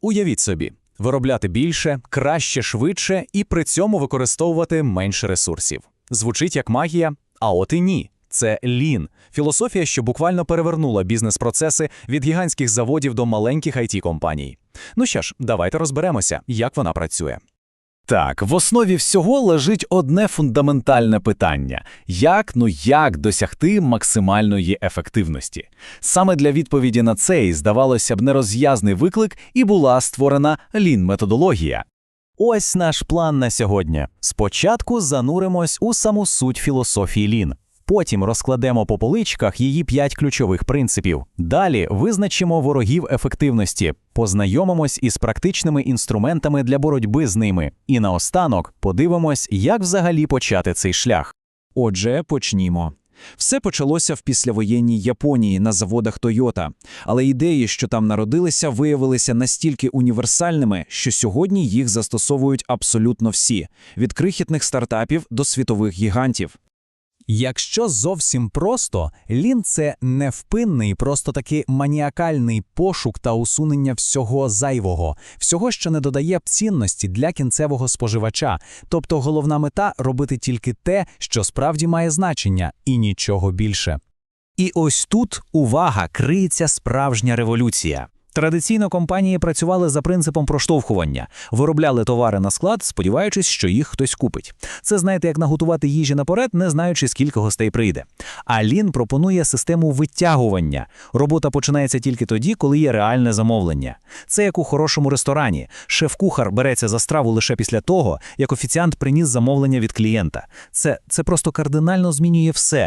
Уявіть собі, виробляти більше, краще, швидше і при цьому використовувати менше ресурсів. Звучить як магія, а от і ні. Це лін філософія, що буквально перевернула бізнес-процеси від гігантських заводів до маленьких it компаній Ну що ж, давайте розберемося, як вона працює. Так, в основі всього лежить одне фундаментальне питання: як ну як досягти максимальної ефективності? Саме для відповіді на цей, здавалося б, нерозв'язний виклик і була створена лін-методологія. Ось наш план на сьогодні. Спочатку зануримось у саму суть філософії лін. Потім розкладемо по поличках її п'ять ключових принципів. Далі визначимо ворогів ефективності, познайомимось із практичними інструментами для боротьби з ними. І наостанок подивимось, як взагалі почати цей шлях. Отже, почнімо. Все почалося в післявоєнній Японії на заводах Toyota, але ідеї, що там народилися, виявилися настільки універсальними, що сьогодні їх застосовують абсолютно всі від крихітних стартапів до світових гігантів. Якщо зовсім просто, лін це невпинний, просто таки маніакальний пошук та усунення всього зайвого, всього, що не додає цінності для кінцевого споживача. Тобто головна мета робити тільки те, що справді має значення, і нічого більше. І ось тут увага криється справжня революція. Традиційно компанії працювали за принципом проштовхування, виробляли товари на склад, сподіваючись, що їх хтось купить. Це знаєте, як наготувати їжі наперед, не знаючи, скільки гостей прийде. А Лін пропонує систему витягування. Робота починається тільки тоді, коли є реальне замовлення. Це як у хорошому ресторані. Шеф-кухар береться за страву лише після того, як офіціант приніс замовлення від клієнта. Це, це просто кардинально змінює все.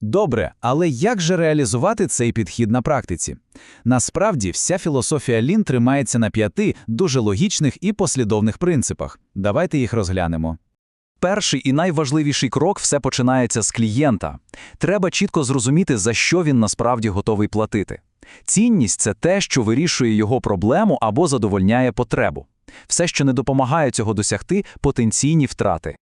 Добре, але як же реалізувати цей підхід на практиці? Насправді, вся філософія Лін тримається на п'яти дуже логічних і послідовних принципах. Давайте їх розглянемо. Перший і найважливіший крок все починається з клієнта. Треба чітко зрозуміти, за що він насправді готовий платити. Цінність це те, що вирішує його проблему або задовольняє потребу. Все, що не допомагає цього досягти, потенційні втрати.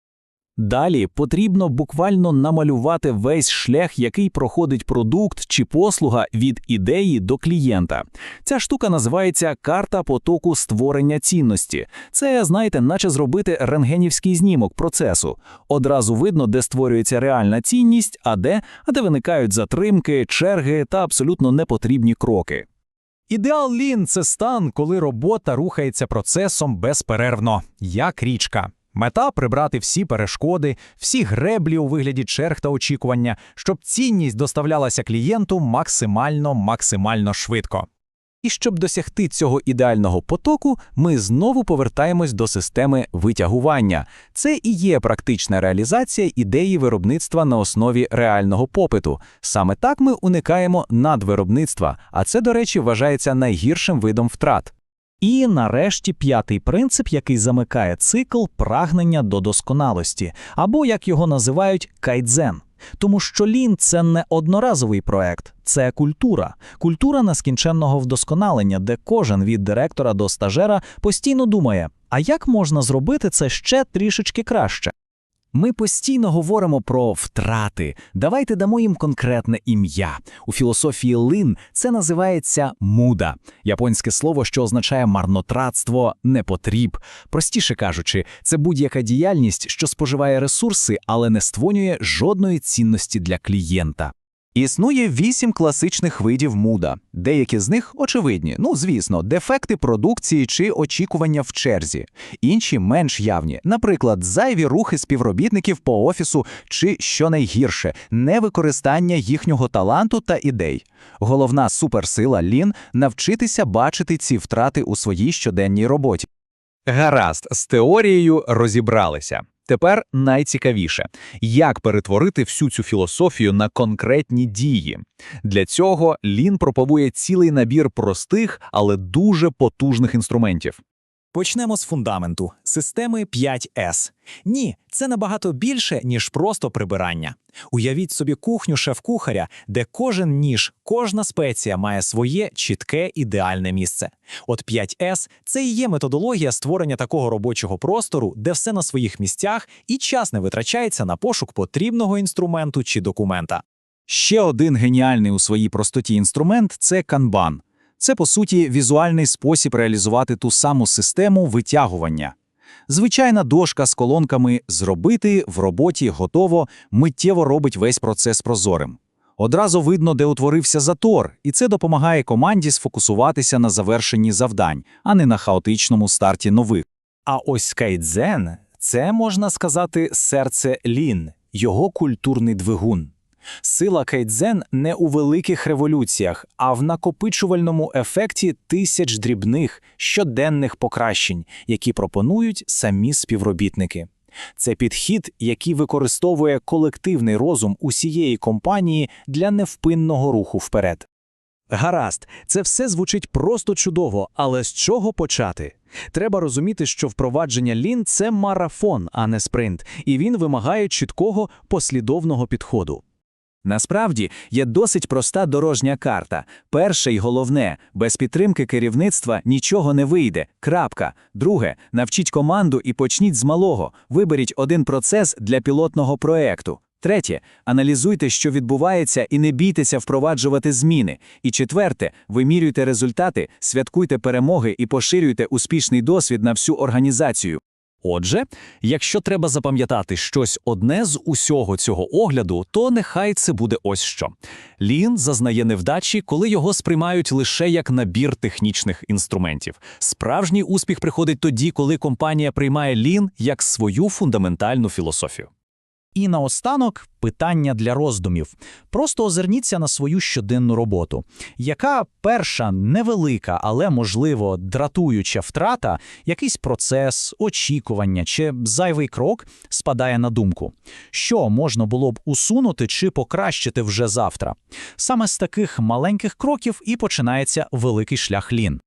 Далі потрібно буквально намалювати весь шлях, який проходить продукт чи послуга від ідеї до клієнта. Ця штука називається карта потоку створення цінності. Це, знаєте, наче зробити рентгенівський знімок процесу. Одразу видно, де створюється реальна цінність, а де, а де виникають затримки, черги та абсолютно непотрібні кроки. Ідеал лін це стан, коли робота рухається процесом безперервно, як річка. Мета прибрати всі перешкоди, всі греблі у вигляді черг та очікування, щоб цінність доставлялася клієнту максимально максимально швидко. І щоб досягти цього ідеального потоку, ми знову повертаємось до системи витягування. Це і є практична реалізація ідеї виробництва на основі реального попиту. Саме так ми уникаємо надвиробництва, а це, до речі, вважається найгіршим видом втрат. І нарешті п'ятий принцип, який замикає цикл прагнення до досконалості, або як його називають кайдзен. Тому що лін це не одноразовий проект, це культура, культура нескінченного вдосконалення, де кожен від директора до стажера постійно думає, а як можна зробити це ще трішечки краще. Ми постійно говоримо про втрати. Давайте дамо їм конкретне ім'я. У філософії лин це називається муда, японське слово, що означає марнотратство, непотріб. Простіше кажучи, це будь-яка діяльність, що споживає ресурси, але не створює жодної цінності для клієнта. Існує вісім класичних видів муда. Деякі з них очевидні, ну звісно, дефекти продукції чи очікування в черзі. Інші менш явні, наприклад, зайві рухи співробітників по офісу чи, що найгірше, невикористання їхнього таланту та ідей. Головна суперсила лін навчитися бачити ці втрати у своїй щоденній роботі. Гаразд, з теорією розібралися. Тепер найцікавіше, як перетворити всю цю філософію на конкретні дії. Для цього Лін пропонує цілий набір простих, але дуже потужних інструментів. Почнемо з фундаменту системи 5С. Ні, це набагато більше, ніж просто прибирання. Уявіть собі кухню шеф-кухаря, де кожен ніж, кожна спеція має своє чітке ідеальне місце. От 5С це і є методологія створення такого робочого простору, де все на своїх місцях і час не витрачається на пошук потрібного інструменту чи документа. Ще один геніальний у своїй простоті інструмент це канбан. Це, по суті, візуальний спосіб реалізувати ту саму систему витягування. Звичайна дошка з колонками «Зробити», «В роботі», «Готово» миттєво робить весь процес прозорим. Одразу видно, де утворився затор, і це допомагає команді сфокусуватися на завершенні завдань, а не на хаотичному старті нових. А ось кайдзен – це, можна сказати, серце лін, його культурний двигун. Сила кайдзен не у великих революціях, а в накопичувальному ефекті тисяч дрібних щоденних покращень, які пропонують самі співробітники. Це підхід, який використовує колективний розум усієї компанії для невпинного руху вперед. Гаразд, це все звучить просто чудово, але з чого почати? Треба розуміти, що впровадження лін це марафон, а не спринт, і він вимагає чіткого послідовного підходу. Насправді є досить проста дорожня карта. Перше й головне – без підтримки керівництва нічого не вийде. Крапка. Друге – навчіть команду і почніть з малого. Виберіть один процес для пілотного проекту. Третє – аналізуйте, що відбувається, і не бійтеся впроваджувати зміни. І четверте – вимірюйте результати, святкуйте перемоги і поширюйте успішний досвід на всю організацію. Отже, якщо треба запам'ятати щось одне з усього цього огляду, то нехай це буде ось що. Лін зазнає невдачі, коли його сприймають лише як набір технічних інструментів. Справжній успіх приходить тоді, коли компанія приймає лін як свою фундаментальну філософію. І наостанок питання для роздумів. Просто озирніться на свою щоденну роботу. Яка перша невелика, але, можливо, дратуюча втрата, якийсь процес, очікування чи зайвий крок спадає на думку? Що можна було б усунути чи покращити вже завтра? Саме з таких маленьких кроків і починається великий шлях лін.